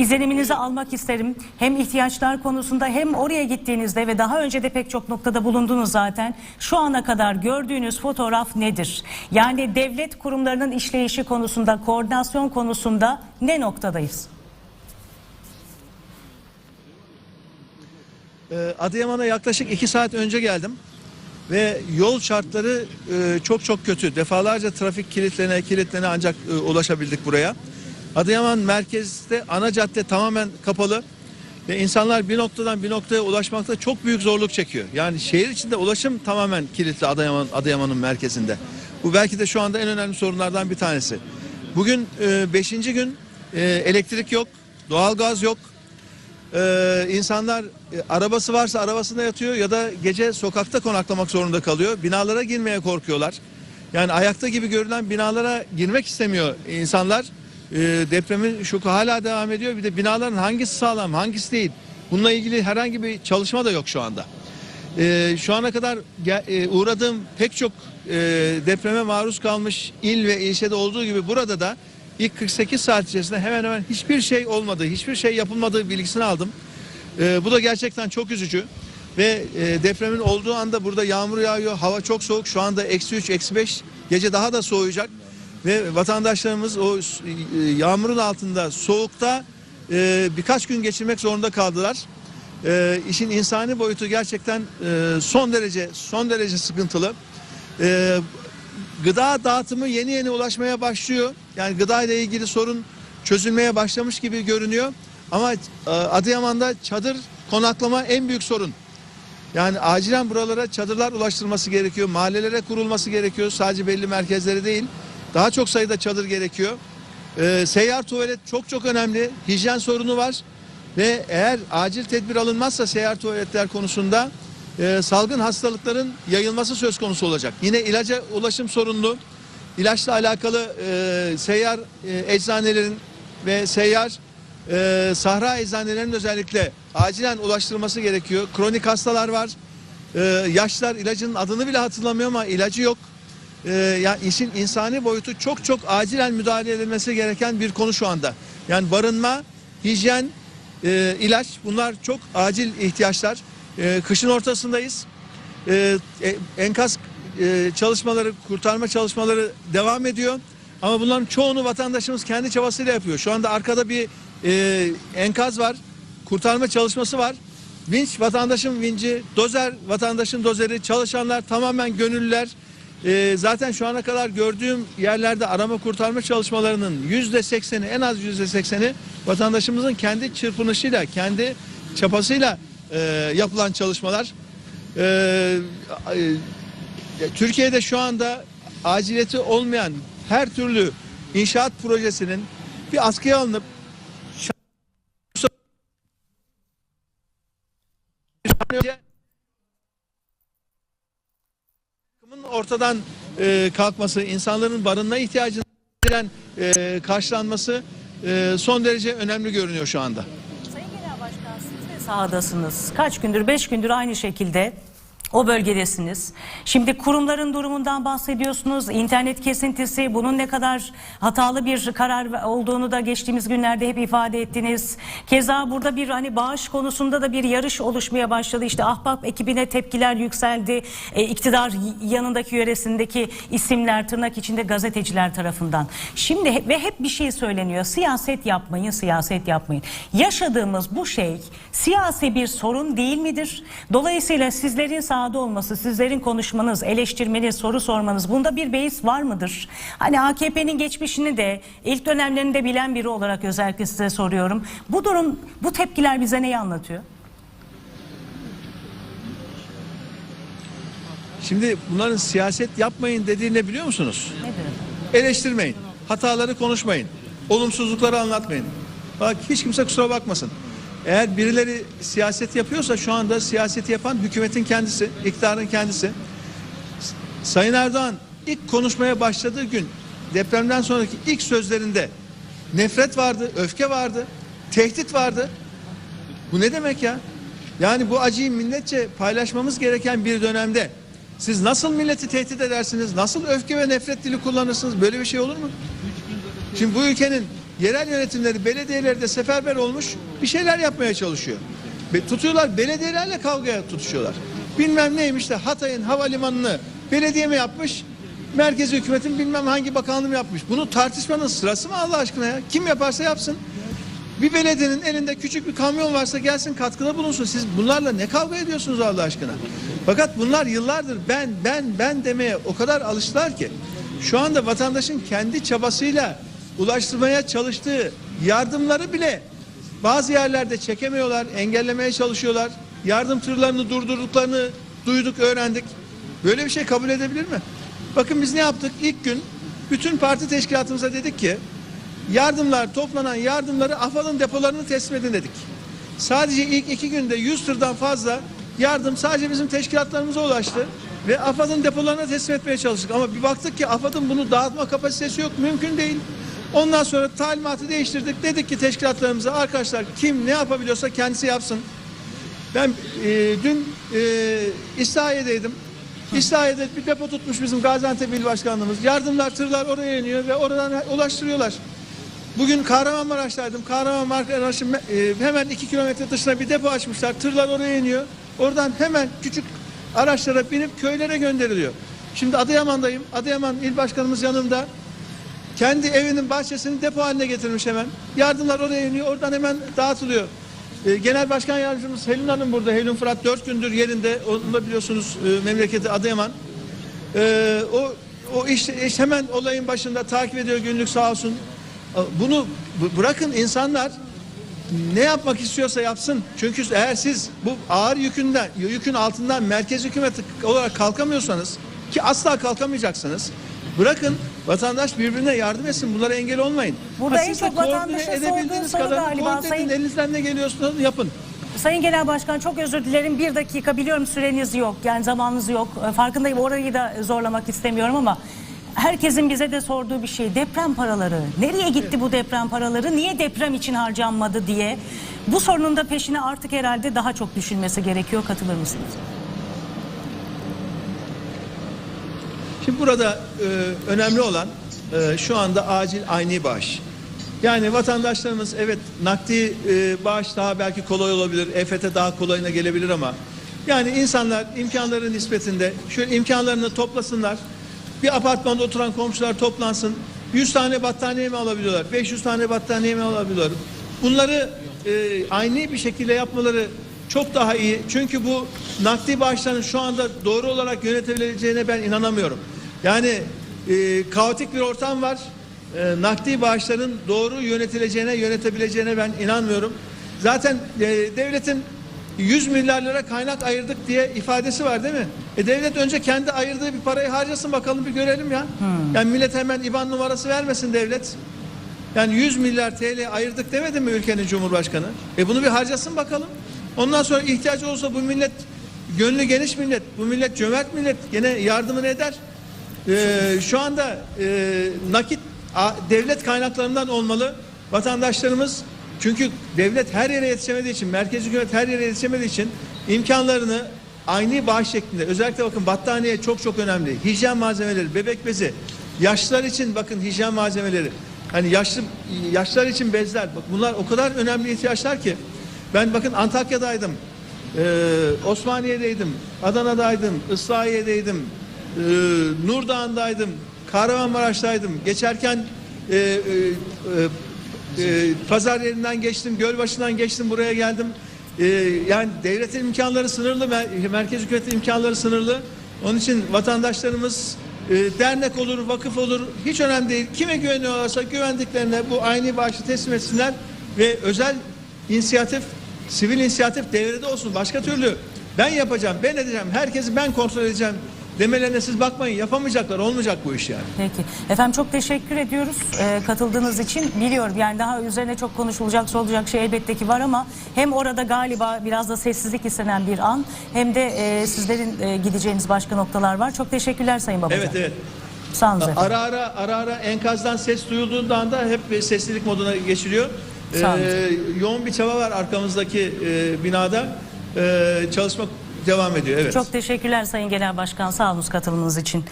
izleniminizi almak isterim. Hem ihtiyaçlar konusunda hem oraya gittiğinizde ve daha önce de pek çok noktada bulundunuz zaten. Şu ana kadar gördüğünüz fotoğraf nedir? Yani devlet kurumlarının işleyişi konusunda, koordinasyon konusunda ne noktadayız? Ee, Adıyaman'a yaklaşık iki saat önce geldim ve yol şartları e, çok çok kötü. Defalarca trafik kilitlerine kilitlerine ancak e, ulaşabildik buraya. Adıyaman merkezde ana cadde tamamen kapalı ve insanlar bir noktadan bir noktaya ulaşmakta çok büyük zorluk çekiyor. Yani şehir içinde ulaşım tamamen kilitli Adıyaman Adıyaman'ın merkezinde. Bu belki de şu anda en önemli sorunlardan bir tanesi. Bugün e, beşinci gün e, elektrik yok, doğalgaz yok. Ee, insanlar e, arabası varsa arabasında yatıyor ya da gece sokakta konaklamak zorunda kalıyor. Binalara girmeye korkuyorlar. Yani ayakta gibi görülen binalara girmek istemiyor insanlar. Ee, depremin şoku hala devam ediyor. Bir de binaların hangisi sağlam, hangisi değil. Bununla ilgili herhangi bir çalışma da yok şu anda. Ee, şu ana kadar e, uğradığım pek çok e, depreme maruz kalmış il ve ilçede olduğu gibi burada da ilk 48 saat içerisinde hemen hemen hiçbir şey olmadığı, hiçbir şey yapılmadığı bilgisini aldım. Ee, bu da gerçekten çok üzücü. Ve e, depremin olduğu anda burada yağmur yağıyor, hava çok soğuk. Şu anda eksi 3, eksi 5, gece daha da soğuyacak. Ve vatandaşlarımız o e, yağmurun altında, soğukta e, birkaç gün geçirmek zorunda kaldılar. E, işin insani boyutu gerçekten e, son derece son derece sıkıntılı. Gıda dağıtımı yeni yeni ulaşmaya başlıyor. Yani gıda ile ilgili sorun çözülmeye başlamış gibi görünüyor. Ama Adıyaman'da çadır konaklama en büyük sorun. Yani acilen buralara çadırlar ulaştırılması gerekiyor. Mahallelere kurulması gerekiyor. Sadece belli merkezlere değil. Daha çok sayıda çadır gerekiyor. Ee, seyyar tuvalet çok çok önemli. Hijyen sorunu var. Ve eğer acil tedbir alınmazsa seyyar tuvaletler konusunda e, salgın hastalıkların yayılması söz konusu olacak. Yine ilaca ulaşım sorunlu. İlaçla alakalı e, seyyar e, eczanelerin ve seyyar e, sahra eczanelerinin özellikle acilen ulaştırılması gerekiyor. Kronik hastalar var. E, yaşlar ilacın adını bile hatırlamıyor ama ilacı yok. E, yani işin insani boyutu çok çok acilen müdahale edilmesi gereken bir konu şu anda. Yani barınma, hijyen, e, ilaç bunlar çok acil ihtiyaçlar. E, kışın ortasındayız. E, e, enkaz e, çalışmaları, kurtarma çalışmaları devam ediyor. Ama bunların çoğunu vatandaşımız kendi çabasıyla yapıyor. Şu anda arkada bir e, enkaz var, kurtarma çalışması var. Vinç vatandaşın vinci, dozer vatandaşın dozeri, çalışanlar tamamen gönüllüler. E, zaten şu ana kadar gördüğüm yerlerde arama kurtarma çalışmalarının yüzde sekseni, en az yüzde sekseni vatandaşımızın kendi çırpınışıyla, kendi çapasıyla e, yapılan çalışmalar. E, e, Türkiye'de şu anda aciliyeti olmayan her türlü inşaat projesinin bir askıya alınıp ortadan e, kalkması, insanların barınma ihtiyacının e, karşılanması e, son derece önemli görünüyor şu anda. Sayın Genel Başkan siz de sahadasınız. Kaç gündür, beş gündür aynı şekilde o bölgedesiniz. Şimdi kurumların durumundan bahsediyorsunuz. İnternet kesintisi, bunun ne kadar hatalı bir karar olduğunu da geçtiğimiz günlerde hep ifade ettiniz. Keza burada bir hani bağış konusunda da bir yarış oluşmaya başladı. İşte Ahbap ekibine tepkiler yükseldi. E, iktidar yanındaki yöresindeki isimler tırnak içinde gazeteciler tarafından. Şimdi ve hep bir şey söyleniyor. Siyaset yapmayın, siyaset yapmayın. Yaşadığımız bu şey siyasi bir sorun değil midir? Dolayısıyla sizlerin sahada olması, sizlerin konuşmanız, eleştirmeniz, soru sormanız bunda bir beis var mıdır? Hani AKP'nin geçmişini de ilk dönemlerini de bilen biri olarak özellikle size soruyorum. Bu durum, bu tepkiler bize neyi anlatıyor? Şimdi bunların siyaset yapmayın dediğini ne biliyor musunuz? Nedir? Eleştirmeyin. Hataları konuşmayın. Olumsuzlukları anlatmayın. Bak hiç kimse kusura bakmasın. Eğer birileri siyaset yapıyorsa şu anda siyaseti yapan hükümetin kendisi, iktidarın kendisi. Sayın Erdoğan ilk konuşmaya başladığı gün depremden sonraki ilk sözlerinde nefret vardı, öfke vardı, tehdit vardı. Bu ne demek ya? Yani bu acıyı milletçe paylaşmamız gereken bir dönemde siz nasıl milleti tehdit edersiniz? Nasıl öfke ve nefret dili kullanırsınız? Böyle bir şey olur mu? Şimdi bu ülkenin yerel yönetimleri, belediyeleri de seferber olmuş bir şeyler yapmaya çalışıyor. Tutuyorlar belediyelerle kavgaya tutuşuyorlar. Bilmem neymiş de Hatay'ın havalimanını belediye mi yapmış? Merkezi hükümetin bilmem hangi bakanlığı mı yapmış. Bunu tartışmanın sırası mı Allah aşkına ya? Kim yaparsa yapsın. Bir belediyenin elinde küçük bir kamyon varsa gelsin katkıda bulunsun. Siz bunlarla ne kavga ediyorsunuz Allah aşkına? Fakat bunlar yıllardır ben ben ben demeye o kadar alıştılar ki şu anda vatandaşın kendi çabasıyla ulaştırmaya çalıştığı yardımları bile bazı yerlerde çekemiyorlar, engellemeye çalışıyorlar. Yardım tırlarını durdurduklarını duyduk, öğrendik. Böyle bir şey kabul edebilir mi? Bakın biz ne yaptık? İlk gün bütün parti teşkilatımıza dedik ki yardımlar toplanan yardımları AFAD'ın depolarını teslim edin dedik. Sadece ilk iki günde 100 tırdan fazla yardım sadece bizim teşkilatlarımıza ulaştı ve AFAD'ın depolarına teslim etmeye çalıştık. Ama bir baktık ki AFAD'ın bunu dağıtma kapasitesi yok, mümkün değil. Ondan sonra talimatı değiştirdik. Dedik ki teşkilatlarımıza arkadaşlar kim ne yapabiliyorsa kendisi yapsın. Ben e, dün e, İslahiye'deydim. İslahiye'de bir depo tutmuş bizim Gaziantep İl Başkanlığımız. Yardımlar, tırlar oraya iniyor ve oradan ulaştırıyorlar. Bugün Kahramanmaraş'taydım. Kahramanmaraş'ın e, hemen iki kilometre dışına bir depo açmışlar. Tırlar oraya iniyor. Oradan hemen küçük araçlara binip köylere gönderiliyor. Şimdi Adıyaman'dayım. Adıyaman İl Başkanımız yanımda. Kendi evinin bahçesini depo haline getirmiş hemen. Yardımlar oraya iniyor. Oradan hemen dağıtılıyor. Ee, Genel Başkan Yardımcımız Helin Hanım burada. Helin Fırat dört gündür yerinde. Onu da biliyorsunuz e, memleketi Adıyaman. Ee, o o iş, iş hemen olayın başında takip ediyor günlük sağ olsun. Bunu bırakın insanlar ne yapmak istiyorsa yapsın. Çünkü eğer siz bu ağır yükünden, yükün altından merkez hükümeti olarak kalkamıyorsanız ki asla kalkamayacaksınız. Bırakın vatandaş birbirine yardım etsin. Bunlara engel olmayın. Burada Ha, en çok koordine vatandaşın edebildiğiniz sorduğu soru galiba. Sayın- Elinizden ne geliyorsa yapın. Sayın Genel Başkan çok özür dilerim. Bir dakika biliyorum süreniz yok. Yani zamanınız yok. E, Farkındayım orayı da zorlamak istemiyorum ama herkesin bize de sorduğu bir şey. Deprem paraları. Nereye gitti bu deprem paraları? Niye deprem için harcanmadı diye. Bu sorunun da peşine artık herhalde daha çok düşünmesi gerekiyor. Katılır mısınız? Şimdi burada e, önemli olan e, şu anda acil aynı bağış. Yani vatandaşlarımız evet nakdi e, bağış daha belki kolay olabilir, EFT daha kolayına gelebilir ama yani insanlar imkanları nispetinde şöyle imkanlarını toplasınlar. Bir apartmanda oturan komşular toplansın. 100 tane battaniye mi alabiliyorlar? 500 tane battaniye mi alabiliyorlar? Bunları e, aynı bir şekilde yapmaları çok daha iyi. Çünkü bu nakdi bağışların şu anda doğru olarak yönetebileceğine ben inanamıyorum. Yani e, kaotik bir ortam var. E, nakdi bağışların doğru yönetileceğine, yönetebileceğine ben inanmıyorum. Zaten e, devletin 100 milyar lira kaynak ayırdık diye ifadesi var değil mi? E devlet önce kendi ayırdığı bir parayı harcasın bakalım bir görelim ya. Yani millet hemen IBAN numarası vermesin devlet. Yani 100 milyar TL ayırdık demedi mi ülkenin Cumhurbaşkanı? E bunu bir harcasın bakalım. Ondan sonra ihtiyacı olsa bu millet gönlü geniş millet, bu millet cömert millet gene yardımını eder. Ee, şu anda e, nakit a- devlet kaynaklarından olmalı. Vatandaşlarımız çünkü devlet her yere yetişemediği için, merkez hükümet her yere yetişemediği için imkanlarını aynı bağış şeklinde özellikle bakın battaniye çok çok önemli. Hijyen malzemeleri, bebek bezi, yaşlılar için bakın hijyen malzemeleri. Hani yaşlı yaşlılar için bezler. Bak bunlar o kadar önemli ihtiyaçlar ki. Ben bakın Antakya'daydım. Ee, Osmaniye'deydim, Adana'daydım, Islahiye'deydim, ee, Nurdağ'ındaydım, Kahramanmaraş'taydım. Geçerken e, e, e, e, pazar yerinden geçtim, Gölbaşı'ndan geçtim, buraya geldim. Ee, yani devletin imkanları sınırlı, mer- merkez hükümetin imkanları sınırlı. Onun için vatandaşlarımız e, dernek olur, vakıf olur, hiç önemli değil. Kime güveniyorlarsa güvendiklerine bu aynı bağışı teslim etsinler ve özel inisiyatif, sivil inisiyatif devrede olsun. Başka türlü ben yapacağım, ben edeceğim, herkesi ben kontrol edeceğim demelerine siz bakmayın. Yapamayacaklar, olmayacak bu iş yani. Peki. Efendim çok teşekkür ediyoruz e, katıldığınız için. Biliyorum yani daha üzerine çok konuşulacak, sorulacak şey elbette ki var ama hem orada galiba biraz da sessizlik istenen bir an hem de e, sizlerin e, gideceğiniz başka noktalar var. Çok teşekkürler Sayın Babacan. Evet, evet. Sağ olun efendim. Ara ara ara ara enkazdan ses duyulduğunda hep sessizlik moduna geçiliyor. Ee, yoğun bir çaba var arkamızdaki e, binada. Ee, çalışma devam ediyor. Evet. Çok teşekkürler Sayın Genel Başkan. Sağ olun katılımınız için.